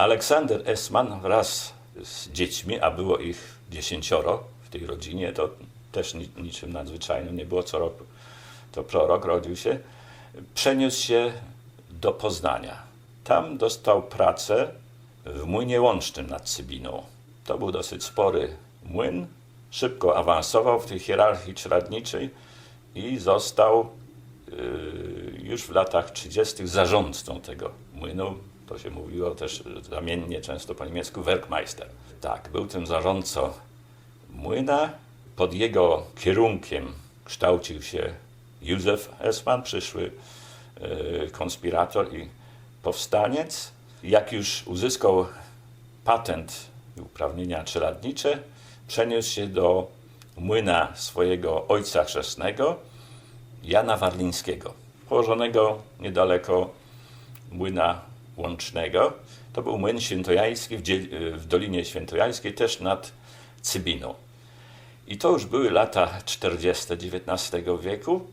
Aleksander Esman wraz z dziećmi, a było ich dziesięcioro w tej rodzinie, to też ni- niczym nadzwyczajnym nie było co roku, to prorok rodził się, przeniósł się do Poznania. Tam dostał pracę w młynie łącznym nad Cybiną. To był dosyć spory młyn, szybko awansował w tej hierarchii czeladniczej i został yy, już w latach 30. zarządcą tego młynu. To się mówiło też zamiennie, często po niemiecku, Werkmeister. Tak, był tym zarządcą młyna. Pod jego kierunkiem kształcił się Józef Esman, przyszły e, konspirator i powstaniec. Jak już uzyskał patent i uprawnienia czeladnicze, przeniósł się do młyna swojego ojca chrzestnego, Jana Warlińskiego, położonego niedaleko młyna łącznego. To był młyn świętojański w, w Dolinie Świętojańskiej, też nad Cybiną. I to już były lata 40. XIX wieku.